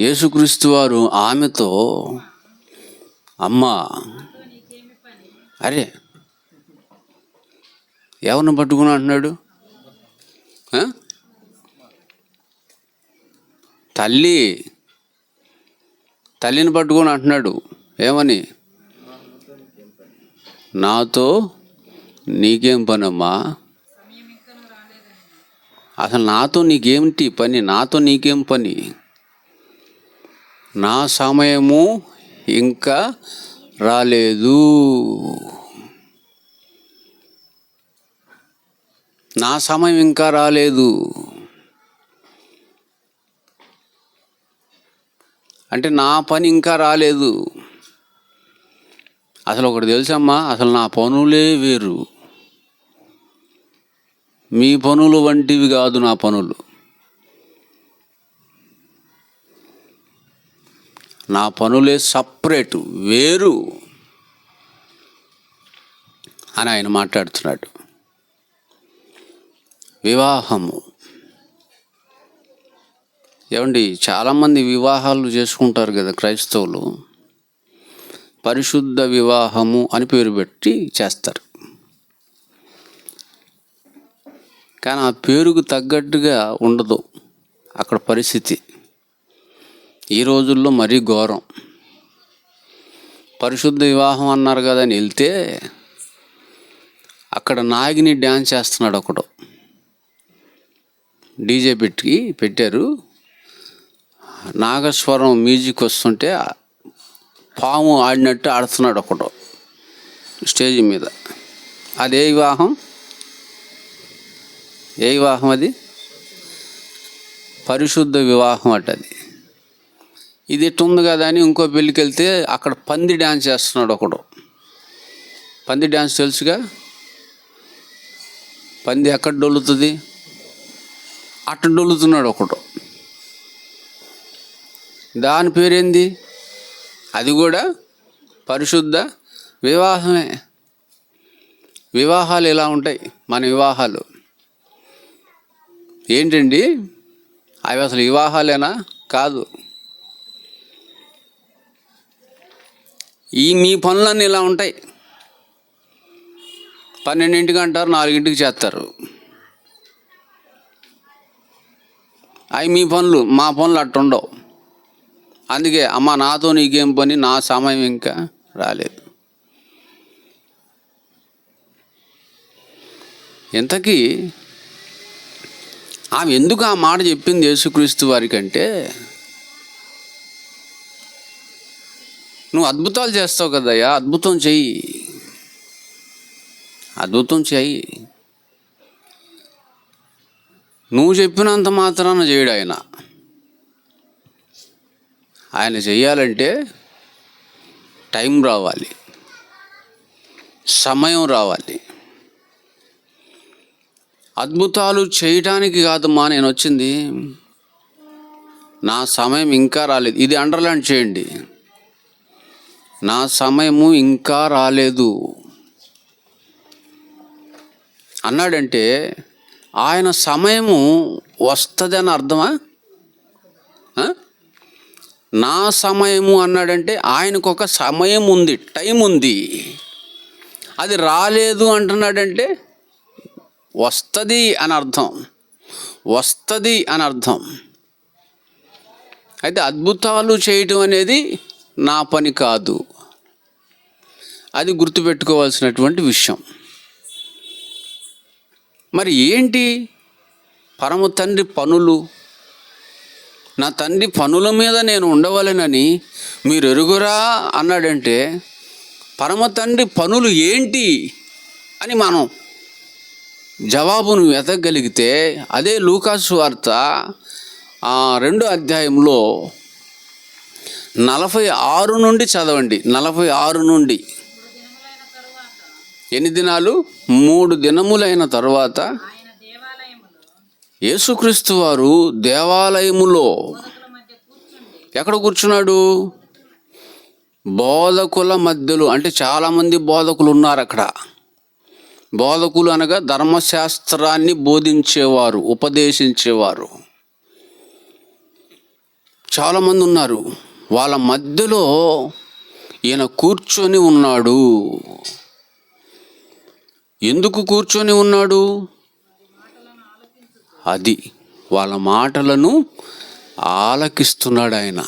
యేసుక్రీస్తు వారు ఆమెతో అమ్మ అరే ఎవరిని పట్టుకుని అంటున్నాడు? తల్లి తల్లిని పట్టుకొని అంటున్నాడు. ఏమని? నాతో నీకేం పనమ్మా? అసలు నాతో నీకేమిటి పని? నాతో నీకేం పని? నా సమయము ఇంకా రాలేదు. నా సమయం ఇంకా రాలేదు. అంటే నా పని ఇంకా రాలేదు. అసలు ఒకటి తెలుసమ్మా అసలు నా పనులే వేరు. మీ పనులు వంటివి కాదు నా పనులు. నా పనులే సపరేటు వేరు అని ఆయన మాట్లాడుతున్నాడు. వివాహము. ఏమండి చాలామంది వివాహాలు చేసుకుంటారు కదా క్రైస్తవులు. పరిశుద్ధ వివాహము అని పేరు పెట్టి చేస్తారు. కానీ ఆ పేరుకు తగ్గట్టుగా ఉండదు అక్కడ పరిస్థితి. ఈ రోజుల్లో మరీ ఘోరం. పరిశుద్ధ వివాహం అన్నారు కదా అని వెళ్తే అక్కడ నాగిని డ్యాన్స్ చేస్తున్నాడు ఒకడు. డీజే పెట్టి పెట్టారు. నాగస్వరం మ్యూజిక్ వస్తుంటే పాము ఆడినట్టు ఆడుతున్నాడు ఒకడు స్టేజ్ మీద. అదే వివాహం? ఏ వివాహం అది? పరిశుద్ధ వివాహం అట అది. ఇది ఎట్టుంది కదా అని ఇంకో పెళ్ళికి వెళ్తే అక్కడ పంది డ్యాన్స్ చేస్తున్నాడు ఒకడు. పంది డ్యాన్స్ తెలుసుగా? పంది ఎక్కడ డొల్లుతుంది? అట్ట డొల్లుతున్నాడు ఒకడు. దాని పేరేంది? అది కూడా పరిశుద్ధ వివాహమే. వివాహాలు ఇలా ఉంటాయి? మన వివాహాలు. ఏంటండి? అవి అసలు వివాహాలేనా? కాదు. ఈ మీ పనులన్నీ ఇలా ఉంటాయి. పన్నెండింటికి అంటారు నాలుగింటికి చేస్తారు. అవి మీ పనులు మా పనులు అట్టుండవు అందుకే అమ్మ నాతో నీకేం పని నా సమయం ఇంకా రాలేదు. ఇంతకీ ఆమె ఎందుకు ఆ మాట చెప్పింది యేసుక్రీస్తు వారికంటే అంటే నువ్వు అద్భుతాలు చేస్తావు కదయ్యా అద్భుతం చెయ్యి. అద్భుతం చెయ్యి. నువ్వు చెప్పినంత మాత్రాన చేయడు ఆయన. ఆయన చెయ్యాలంటే టైం రావాలి. సమయం రావాలి. అద్భుతాలు చేయటానికి కాదమ్మా నేను వచ్చింది. నా సమయం ఇంకా రాలేదు. ఇది అండర్లైన్ చేయండి. నా సమయము ఇంకా రాలేదు. అన్నాడంటే ఆయన సమయము వస్తుందని అర్థమా? నా సమయము అన్నాడంటే ఆయనకు ఒక సమయం ఉంది టైం ఉంది అది రాలేదు అంటున్నాడంటే వస్తుంది అని అర్థం. వస్తుంది అని అర్థం. అయితే అద్భుతాలు చేయటం అనేది నా పని కాదు. అది గుర్తుపెట్టుకోవాల్సినటువంటి విషయం. మరి ఏంటి? పరమ తండ్రి పనులు. నా తండ్రి పనుల మీద నేను ఉండవలెనని మీరు ఎరుగురా అన్నాడంటే పరమ తండ్రి పనులు ఏంటి అని మనం జవాబును వెతకగలిగితే అదే లూకాసు వార్త రెండు రెండో అధ్యాయంలో నలభై ఆరు నుండి చదవండి. నలభై ఆరు నుండి. ఎన్ని దినాలు? మూడు దినములైన తర్వాత దేవాలయములో యేసుక్రీస్తు వారు దేవాలయములో ఎక్కడ కూర్చున్నాడు? బోధకుల మధ్యలో. అంటే చాలామంది బోధకులు ఉన్నారు అక్కడ. బోధకులు అనగా ధర్మశాస్త్రాన్ని బోధించేవారు ఉపదేశించేవారు. చాలామంది ఉన్నారు. వాళ్ళ మధ్యలో ఈయన కూర్చొని ఉన్నాడు. ఎందుకు కూర్చొని ఉన్నాడు? అది వాళ్ళ మాటలను ఆలకిస్తున్నాడు ఆయన.